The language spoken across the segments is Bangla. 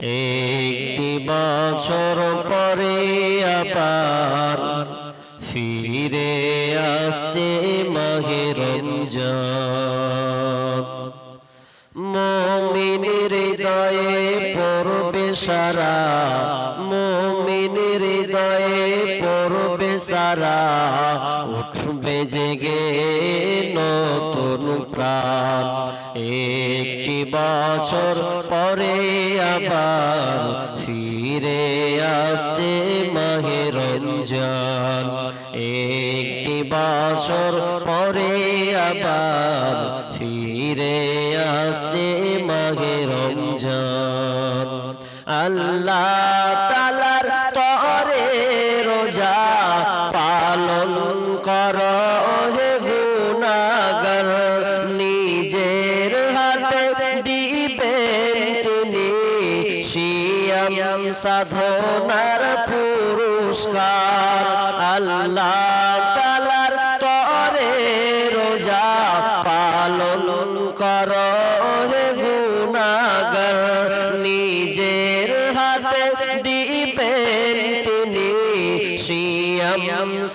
একটি বছর পরে আবার ফিরে আসছে মাহে রমজান মমিনের হৃদয়ে পড়বে সারা মমিনের হৃদয়ে পড়বে সারা, উঠবে জেগে নতুন প্রাণ। বছর পরে আবার ফিরে আসছে মাহে রমজান একটি বছর পরে আবার ফিরে আসছে মাহে রমজান আল্লাহ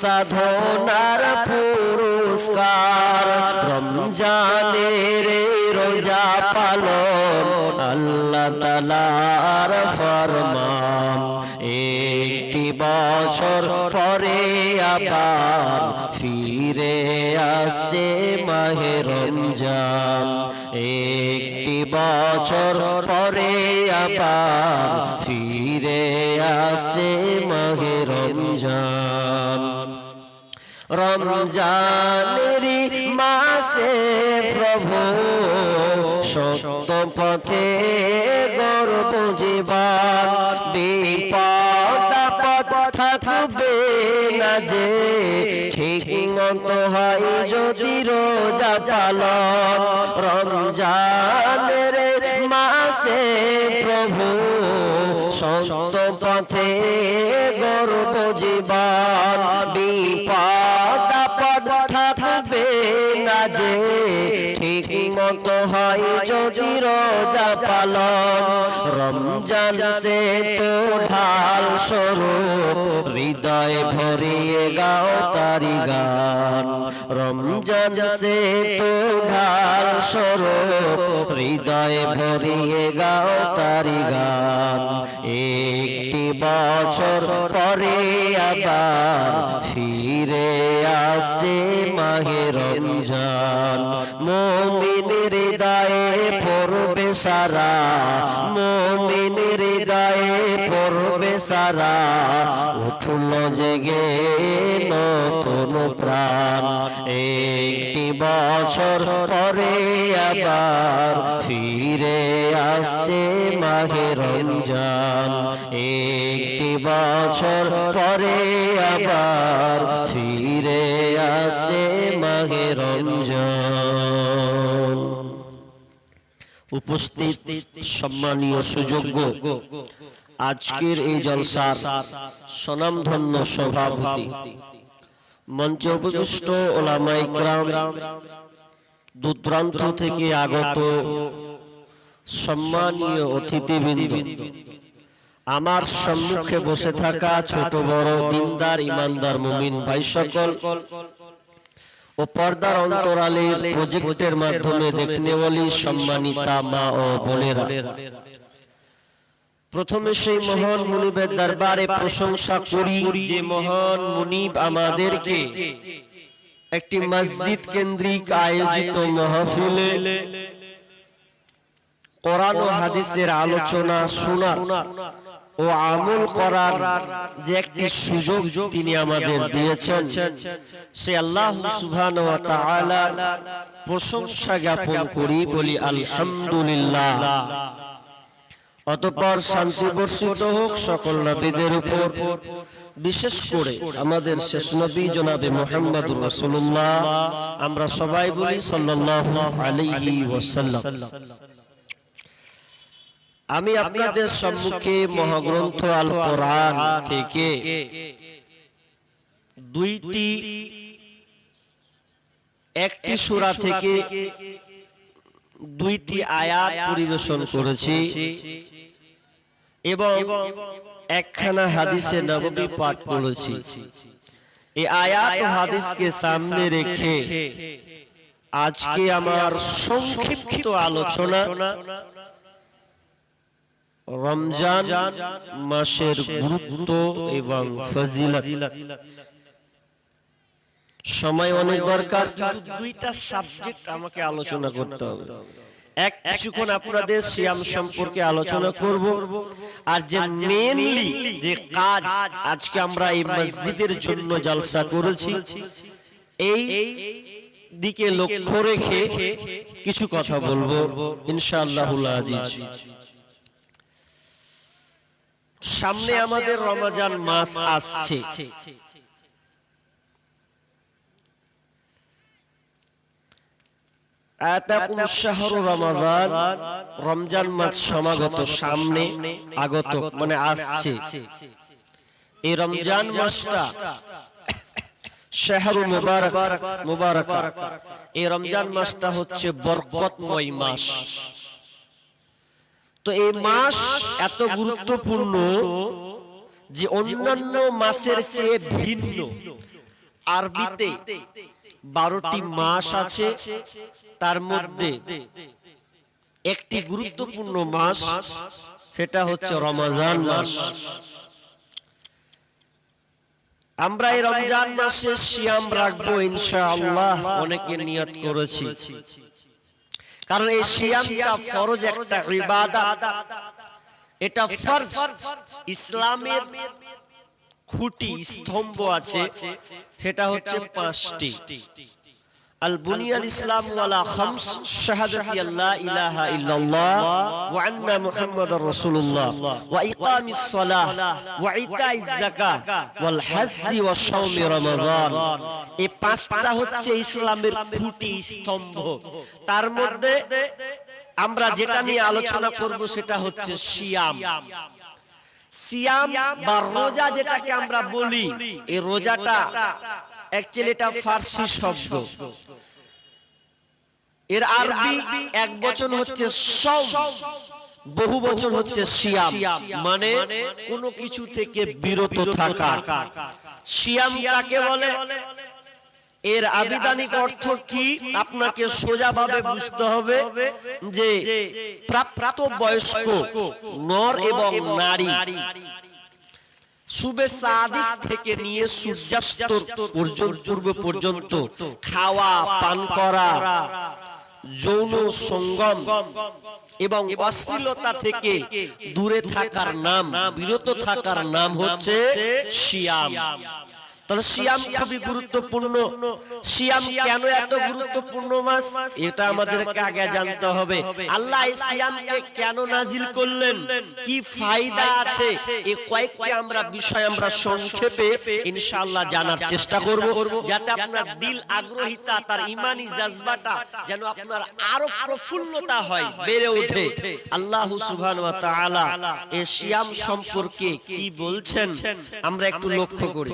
সাধনার পুরস্কার। রমজানের রোজা পালন আল্লাহ তালার ফরমান। একটি বছর পরে আবার ফিরে আসছে মাহে রমজান। একটি বছর পরে আবার ফিরে আসছে মাহে রমজান। রমজানেরি মাসে প্রভু সত্য পথে গর্ব জীবন বিপদ থাকবে না যে। ঠিক মতো হয় যদি রোজা পালন, রমজানের মাসে প্রভু সত্য পথে গর্ব জীবন, বিপদ যে ঠিক মতো হয় যদি রোজা পালন। রমজান সে তো ঢাল স্বরূপ, হৃদয় ভরিয়ে গাও তারি গান। রমজান সে তো ঢাল স্বরূপ, হৃদয় ভরিয়ে গাও তারি গান। একটি বছর পরে আবার ফিরে আসে মাহে রমজান। মমিন হৃদয়ে পড়বে সারা, মমিন হৃদয়ে পড়বে সারা। উঠল জেগে নতুন প্রাণ একটি বছর পরে আবার ফিরে আসছে মাহে রমজান। একটি বছর পরে আবার ফিরে আসছে মাহে রমজান। উপস্থিত সম্মানীয় সুযোগ্য আজকের এই জলসার স্বনামধন্য সভাপতি মঞ্চে উপবিষ্ট ওলামাই ক্রাম দূরান্ত থেকে আগত সম্মানীয় অতিথিবৃন্দ। আমার সম্মুখে বসে থাকা ছোট বড় দিনদার, ইমানদার, মুমিন ভাই সকল ও পর্দার অন্তরালের প্রজেক্টের মাধ্যমে দেখনে বলি সম্মানিতা মা ও বোনেরা। প্রথমে সেই মহান মুনিবের দরবারে প্রশংসা করি যে মহান মুনিব আমাদেরকে একটি মসজিদ কেন্দ্রিক আয়োজিত মহফিলে কোরআন ও হাদিসের আলোচনা শোনার ও আমল করার যে একটি সুযোগ তিনি আমাদের দিয়েছেন, সে আল্লাহ সুবহানাহু ওয়া তাআলার প্রশংসা জ্ঞাপন করি বলি আলহামদুলিল্লাহ। অতঃপর শান্তি বর্ষিত হোক সকল নবীদের উপর। বিশেষ করে আমাদের শেষ নবী জনাবে মোহাম্মদুর রাসূলুল্লাহ, আমরা সবাই বলি আলাইহি ওয়াসাল্লাম। আমি আপনাদের সম্মুখে মহাগ্রন্থ আল কোরআন থেকে দুইটি, একটি সূরা থেকে দুইটি আয়াত পরিবেশন করেছি। এবং একখানা হাদিসে নববী পাঠ করেছি। এই আয়াত ও হাদিসকে সামনে রেখে আজকে আমার সংক্ষিপ্ত আলোচনা রমজান মাসের গুরুত্ব এবং ফজিলত। সময় অনেক দরকার কিন্তু দুইটা সাবজেক্ট আমাকে আলোচনা করতে হবে। এক কিছুক্ষণ আপনাদের সিয়াম সম্পর্কে আলোচনা করব। আর যে মেনলি যে কাজ আজকে আমরা এই মসজিদের জন্য জলসা করেছি। এই দিকে লক্ষ্য রেখে কিছু কথা বলব। ইনশাআল্লাহুল আজিজ। সামনে আমাদের রমজান মাস আসছে। রমজান মাস সমাগত সামনে আগত মানে আসছে। এই রমজান মাসটা মুবারক মুবারক। এই রমজান মাসটা হচ্ছে বরকতময় মাস। তো এই মাস এত গুরুত্বপূর্ণ যে অন্যান্য মাসের চেয়ে ভিন্ন। আরবিতে বারোটি মাস আছে তার মধ্যে একটি গুরুত্বপূর্ণ মাস সেটা হচ্ছে রমজান মাস। আমরা এই রমজান মাসে সিয়াম রাখব ইনশাআল্লাহ অনেকে নিয়ত করেছি। কারণ এই সিয়ামটা ফরজ একটা ইবাদত। এটা ফরজ। ইসলামের খুঁটি স্তম্ভ আছে। সেটা হচ্ছে পাঁচটি। আল বুনিয়াল ইসলাম ওয়ালা খামস, শাহাদাতি আল্লা ইলাহা ইল্লাল্লাহ ওয়া আন্না মুহাম্মাদার রাসূলুল্লাহ ওয়া ইকামিস সালাহ ওয়া ইতাইজ যাকাহ ওয়াল হজ্জি ওয়া শাওমি রমাদান। এই পাঁচটা হচ্ছে ইসলামের খুঁটি স্তম্ভ। তার মধ্যে আমরা যেটা নিয়ে আলোচনা করব সেটা হচ্ছে সিয়াম। সিয়াম বা রোজা যেটাকে আমরা বলি, এই রোজাটা অ্যাকচুয়ালি এটা ফার্সি শব্দ। এর আরবি এক বচন হচ্ছে সম বহু বচন হচ্ছে সিয়াম। মানে কোনো কিছু থেকে বিরত থাকা। সিয়াম কাকে বলে? এর আবিধানিক অর্থ কি? আপনাকে সোজাভাবে বুঝতে হবে যে প্রাপ্ত বয়স্ক নর এবং নারী। সুবে সাদিক থেকে নিয়ে সূর্যাস্ত পর্যন্ত, পূর্ব পর্যন্ত খাওয়া, পান করা, যৌন সঙ্গম এবং অশ্লীলতা থেকে দূরে থাকার নাম, বিরত থাকার নাম হচ্ছে শিয়াম। তাহলে সিয়াম খুবই গুরুত্বপূর্ণ। সিয়াম কেন এত গুরুত্বপূর্ণ মাস? এটা আমাদেরকে আগে জানতে হবে। আল্লাহ সিয়ামকে কেন নাজিল করলেন? কি ফায়দা আছে? এই কয়েকটি আমরা বিষয় আমরা সংক্ষেপে ইনশাআল্লাহ জানার চেষ্টা করব, যাতে আপনার দিল আগ্রহিতা, তার ইমানি জাজবাটা যেন আপনার আরও প্রফুল্লতা হয়, বেড়ে ওঠে। আল্লাহ সুবহান ওয়া তাআলা এই সিয়াম সম্পর্কে কি বলছেন? আমরা একটু লক্ষ্য করি।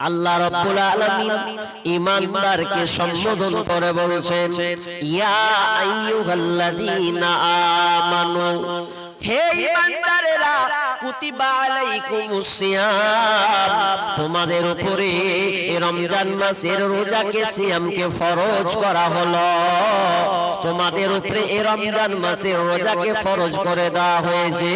আল্লাহ রাব্বুল আলামিন ঈমানদারকে সম্বোধন করে বলছেন ইয়া আইয়ুহাল্লাযীনা আমানু হে ঈমানদারেরা তোমাদের উপরে রমজান মাসের রোজাকে সিয়ামকে ফরজ করা হলো। তোমাদের উপরে এই রমজান মাসের রোজাকে ফরজ করে দেওয়া হয়েছে।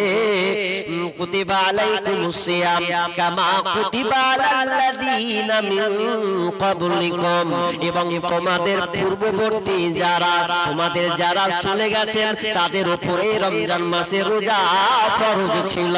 এবং তোমাদের পূর্ববর্তী যারা, তোমাদের যারা চলে গেছেন, তাদের উপরে রমজান মাসের রোজা ফরজ ছিল।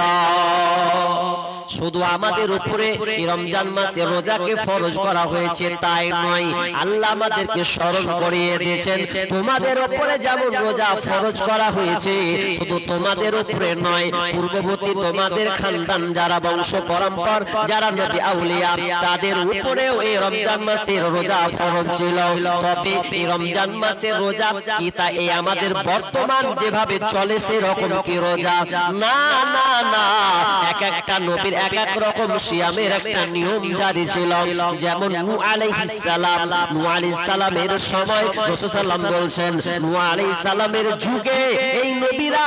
শুধু আমাদের উপরে রমজান মাসে রোজাকে ফরজ করা হয়েছে, তাই নয়। আল্লাহ আমাদেরকে স্মরণ করিয়ে দিয়েছেন, তোমাদের উপরে যেমন রোজা ফরজ করা হয়েছে, শুধু তোমাদের উপরে নয়, পূর্ববর্তী তোমাদের খানদান, যারা বংশ পরম্পর, যারা নবী আউলিয়া, তাদের উপরেও এই রমজান মাসের রোজা ফরজ ছিল। তবে এই রমজান মাসের রোজা কি তা এই আমাদের বর্তমান যেভাবে চলে সেরকম কি রোজা? না না না এক একটা নবীর এক এক রকম সিয়ামের একটা নিয়ম জারি ছিল। যেমন নূ আলাইহিস সালাম। নূ আলাইহিস সালামের সময় রাসূল সাল্লাম বলছেন নূ আলাইহিস সালামের যুগে এই নবীরা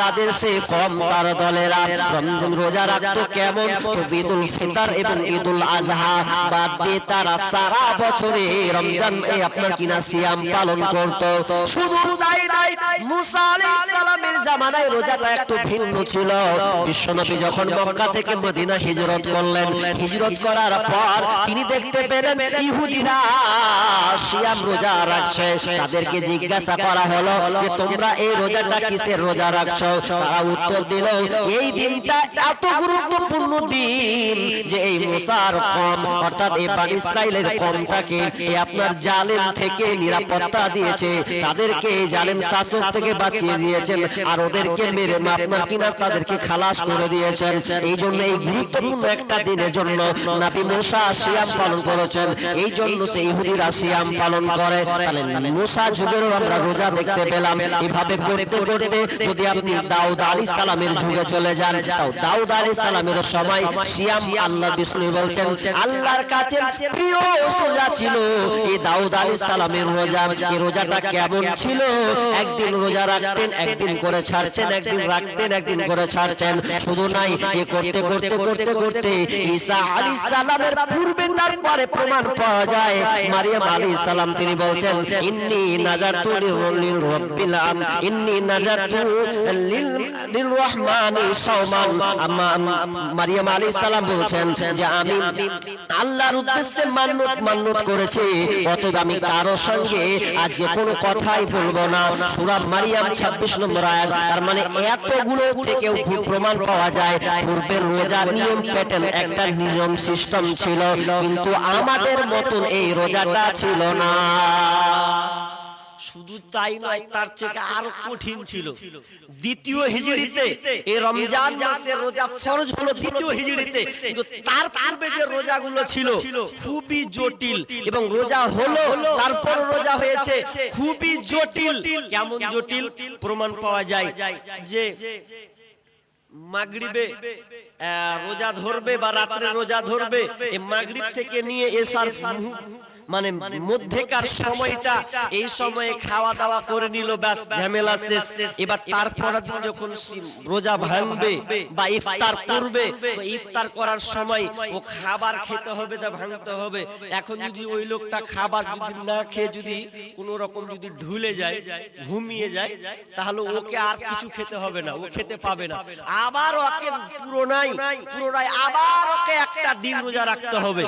তাদের সে কম তার দলেরা রমজান রোজা রাখতো কেমন? তো ঈদুল ফিতর এবং ঈদুল আজহা বাদ দিয়ে তারা সারা বছরে রমজান এই আপনার কিনা সিয়াম পালন করত। শুধু তাই নাই মুসা আলাইহিস সালামের জামানায় রোজাটা একটু ভিন্ন ছিল। বিশ্বনবী যখন মক্কা থেকে মদিনা হিজরত করলেন হিজরত করার পর তিনি দেখতে পেলেন ইহুদিরা। সিয়াম রোজা রাখছে। তাদেরকে জিজ্ঞাসা করা হলো যে, তোমরা এই রোজাটা কিসের রোজা রাখছো? তারা উত্তর দিল, এই দিনটা এত গুরুত্বপূর্ণ দিন যে এই মুসার কম, অর্থাৎ এই বানি ইসরায়েলের কমটাকে আপনার জালেম থেকে নিরাপত্তা দিয়েছে। তাদেরকে জালেম শাসক থেকে বাঁচিয়ে দিয়েছেন আর ওদেরকে মেরে আপনার কিনা তাদেরকে খালাস করে দিয়েছেন। এই জন্য এই গুরুত্বপূর্ণ একটা দিনের জন্য নাবি মুসা সিয়াম পালন করেছেন। এই জন্য সেই ইহুদিরা সিয়াম পালন করে। তাহলে মুসা যুগেরও আমরা রোজা দেখতে পেলাম। এভাবে করতে করতে যদি আপনি দাউদ আলী সালামের যুগে চলে যান, তাও দাউদ আলী সালামের সময় সিয়াম আল্লাহ বিষ্ণু বলছেন, আল্লাহর কাছে প্রিয় সোজা ছিল। এই দাউদ আলী সালামের রোজা এই রোজাটা কেমন ছিল? একদিন রোজা রাখতেন, একদিন করে ছাড়তেন, একদিন রাখতেন, একদিন করে ছাড়তেন। শুধু নাই, এ করতে করতে করতে করতে ঈসা আলী সালামের পূর্বে তারপরে প্রমাণ পাওয়া যায়। মারিয়াম আলী সালাম তিনি বলছেন, ইন্নি নাজাতু লিল রাব্বিল আম ইন্নি নাজাতু লিল লিল রহমানি সাওমান আম্মা মারিয়াম আলী সালাম বলছেন যে, আমি আল্লাহর উদ্দেশ্যে মান্নত মান্নত করেছি, অতএব আমি কারও সঙ্গে আজকে কোনো কথাই বলব না। সূরা মারিয়াম 26 নম্বর আয়াত, তার মানে এতগুলো থেকেও প্রমাণ পাওয়া যায়। পূর্বের রোজা নিয়ম প্যাটার্ন একটা নিয়ম সিস্টেম ছিল, কিন্তু আমাদের মতন এই রোজাটা ছিল না। শুধু তাই নয়, তার থেকে আরও কঠিন ছিল। দ্বিতীয় হিজড়িতে এই রমজান মাসের রোজা ফরজ হলো দ্বিতীয় হিজড়িতে। কিন্তু তার পূর্বে যে রোজাগুলো ছিল, খুবই জটিল এবং রোজা হলো তারপর রোজা হয়েছে, খুবই জটিল। কেমন জটিল? প্রমাণ পাওয়া যায় যে মাগরিবে রোজা ধরবে বা রাত্রে রোজা ধরবে মাগরিব থেকে নিয়ে এসার মানে মধ্যেকার সময়টা এই সময়ে খাওয়া দাওয়া করে নিল ব্যাস ঝামেলা শেষ। এবার তারপর দিন যখন রোজা ভাঙবে বা ইফতার করবে তো ইফতার করার সময় ও খাবার খেতে হবে তা ভাঙতে হবে। এখন যদি ওই লোকটা খাবার যদি না খেয়ে যদি কোনো রকম যদি ঢুলে যায় ঘুমিয়ে যায় তাহলে ওকে আর কিছু খেতে হবে না ও খেতে পাবে না। আবার ওকে পুরোনাই পুরোনাই আবার ওকে একটা দিন রোজা রাখতে হবে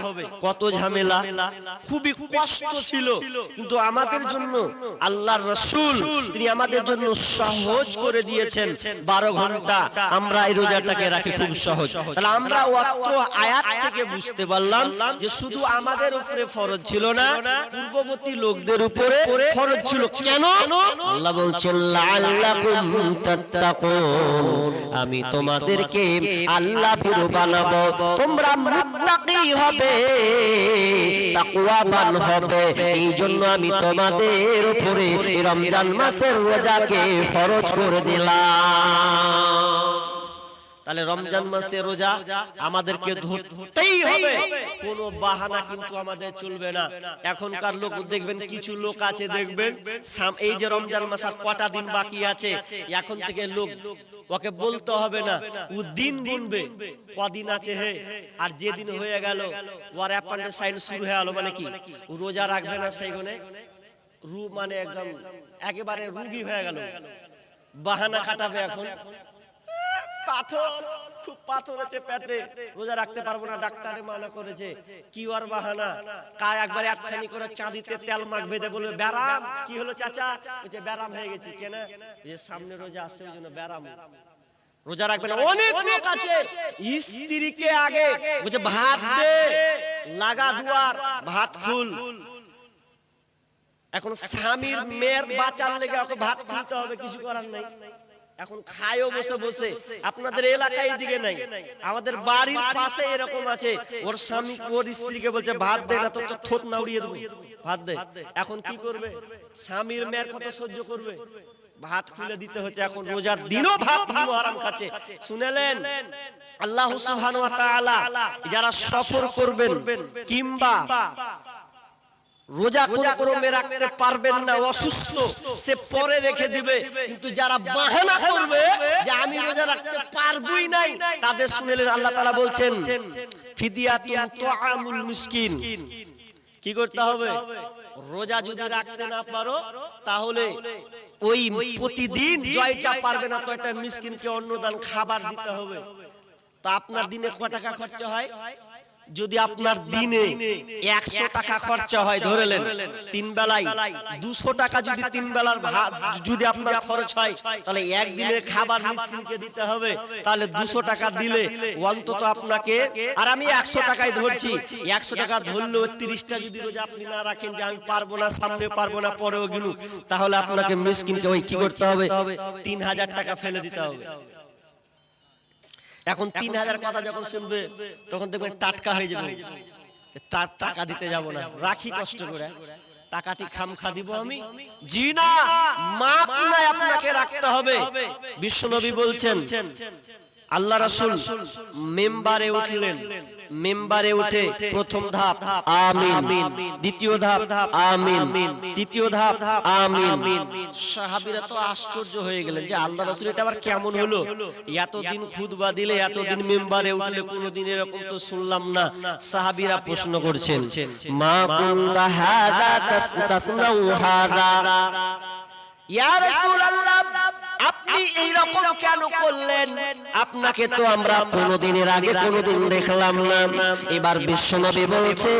কত ঝামেলা খুবই কষ্ট ছিল। কিন্তু আমাদের জন্য আল্লাহর রসুল তিনি আমাদের জন্য সহজ করে দিয়েছেন। বারো ঘণ্টা আমরা এই রোজাটাকে রাখি খুব সহজ। তাহলে আমরা অত্র আয়াত থেকে বুঝতে পারলাম যে শুধু আমাদের উপরে ফরজ ছিল না পূর্ববর্তী লোকদের উপরে ফরজ ছিল কেন? আল্লাহ বলছেন লাআল্লাকুম তাত্তাকুন। আমি তোমাদেরকে আল্লাহ ভীরু বানাবো। তোমরা মুত্তাকি হবে। তাকওয়াবান হবে এই জন্য আমি তোমাদের উপরে রমজান মাসের রোজাকে ফরজ করে দিলাম। তাহলে রমজান মাসে রোজা আমাদেরকে ধরতেই হবে। কোনো বাহানা কিন্তু আমাদের চলবে না। এখনকার লোক দেখবেন, কিছু লোক আছে দেখবেন এই যে রমজান মাস আর কটা দিন বাকি আছে, এখন থেকে লোক ওকে বলতে হবে না। ও দিন গুনবে কদিন আছে হে? আর যেদিন হয়ে গেল ওর অ্যাপান্ডে সাইন শুরু হয়ে গেল মানে কি? ও রোজা রাখবে না সেই গুনে রু মানে একদম একেবারে রুগী হয়ে গেল। বাহানা খাটাবে এখন। পাথর, খুব পাথর পেটে রোজা রাখতে পারব না, ডাক্তারে মানা করেছে। কি ওর বাহানা? একবার একখানি করে চাঁদিতে তেল বলবে, ব্যারাম, কি হলো চাচা? ব্যারাম হয়ে কেন যে সামনে রোজা আসছে, ওই জন্য ব্যারাম। রোজা রাখবেন অনেক লোক আছে। স্ত্রীকে আগে, বলছে, ভাত দে, লাগা দুয়ার, ভাত খুল। এখন স্বামীর মেয়ের বাঁচার লেগে ওকে ভাত খুলতে হবে, কিছু করার নাই। এখন খায়ও বসে বসে আপনাদের এলাকায় দিকে নাই। আমাদের বাড়ির পাশে এরকম আছে। ওর স্বামী ওর স্ত্রীকে বলছে ভাত দে না তো থোত না উড়িয়ে দেবো। ভাত দে। এখন কি করবে? স্বামীর মেয়ের কত সহ্য করবে। ভাত খুলে দিতে হচ্ছে এখন রোজার দিনও ভাত ভালো আরাম খাচ্ছে। শুনেলেন? আল্লাহ সুবহানাহু ওয়া তাআলা যারা সফর করবেন কিংবা রোজা কোন ক্রমে রাখতে পারবেন না অসুস্থ সে পরে রেখে দিবে। কিন্তু যারা বাহানা করবে যে আমি রোজা রাখতে পারবই নাই তাদের শুনেলেন আল্লাহ তাআলা বলছেন ফিদিয়াতুন তুআমুল মিসকিন। কি করতে হবে? রোজা যদি রাখতে না পারো তাহলে ওই প্রতিদিন জয়টা পারবে না তো একটা মিসকিনকে অন্নদান খাবার দিতে হবে। তা আপনার দিনে ক টাকা খরচা হয়? যদি আপনার দিনে একশো টাকা খরচা হয় ধরেলেন তিন বেলায় দুশো টাকা যদি তিন বেলার ভাত যদি আপনার খরচ হয় তাহলে একদিনের খাবার মিসকিনকে দিতে হবে তাহলে দুশো টাকা দিলে অন্তত আপনাকে আর আমি একশো টাকায় ধরছি একশো টাকা ধরলেও তিরিশটা যদি রোজা আপনি না রাখেন যে আমি পারব না সামনে পারব না পরেও গিনু তাহলে আপনাকে মিসকিনকে ওই কি করতে হবে তিন হাজার টাকা ফেলে দিতে হবে। এখন তিন হাজার কথা যখন শুনবে তখন দেখবেন টাটকা হয়ে যাবে। তার টাকা দিতে যাব না। রাখি কষ্ট করে। টাকাটি খামখা দিব আমি। জি না মাপ নাই আপনাকে রাখতে হবে। বিশ্বনবী বলছেন। আল্লাহ রাসূল মেম্বারে উঠলেন। মেম্বারে উঠে প্রথম ধাপ, আমিন। দ্বিতীয় ধাপ, আমিন। তৃতীয় ধাপ, আমিন। সাহাবীরা তো আশ্চর্য হয়ে গেলেন যে আল্লাহ রাসূল এটা আবার কেমন হলো? এতদিন খুতবা দিলে, এতদিন মেম্বারে উঠলে কোনোদিন এরকম তো শুনলাম না। সাহাবীরা প্রশ্ন করছেন, মা কুনতা হাদা তাসনাউ হাদা? ইয়া রাসূলুল্লাহ আপনি এই রকম কেন করলেন? আপনাকে তো আমরা কোনদিনের আগে কোনদিন দেখলাম না। এবার বিশ্বনবী বলছে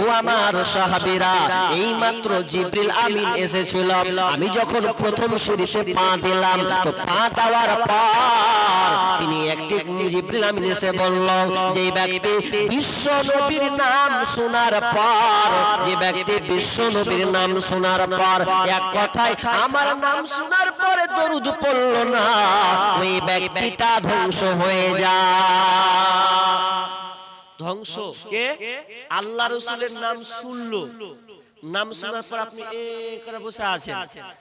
ও আমার সাহাবীরা এই মাত্র জিবরিল আমিন এসেছিল। আমি যখন প্রথম শরীফে পা দিলাম তো পা দেওয়ার পর তিনি একটি জিবরিল আমিন এসে বলল যে ব্যক্তি বিশ্ব নবীর নাম শোনার পর যে ব্যক্তি বিশ্ব নবীর নাম শোনার পর এক কথায় আমার নাম শোনার পরে দরুদ পড়ল না, ওই ব্যক্তিটা ধ্বংস হয়ে যায় ধ্বংস? কে? আল্লাহ রসুলের নাম শুনলো। নাম শোনার পর আপনি করে বসে আছেন।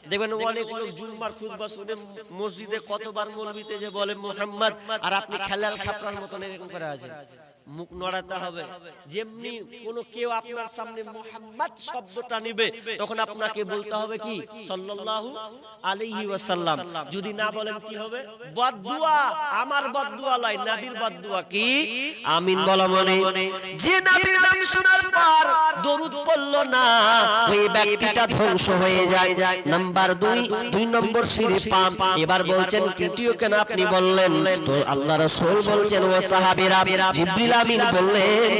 দেখবেন অনেক লোক জুম্মার খুতবা শুনে মসজিদে কতবার মলবিতে যে বলে মোহাম্মদ, আর আপনি খেলাল খাপড়ার মতন এরকম করে আছেন। মুখ নড়াতে হবে। যেমনি কোন কেউ আপনার সামনে মোহাম্মদ শব্দটা নিবে, তখন আপনাকে বলতে হবে কি? সাল্লাল্লাহু আলাইহি ওয়াসাল্লাম। যদি না বলেন কি হবে? বদদুয়া, আমার বদদুয়া লাই, নবীর বদদুয়া কি? আমিন বলা মানে যে নবীর নাম শোনার পর দরুদ পড়ল না, ওই ব্যক্তিটা ধ্বংস হয়ে যায়। নাম্বার দুই দুই নম্বর সিঁড়ি পাম এবার বলছেন, তৃতীয় কেন আপনি বললেন? তো আল্লাহ রাসূল বলছেন, ও সাহাবীরা, জিবরিল আমিন বললেন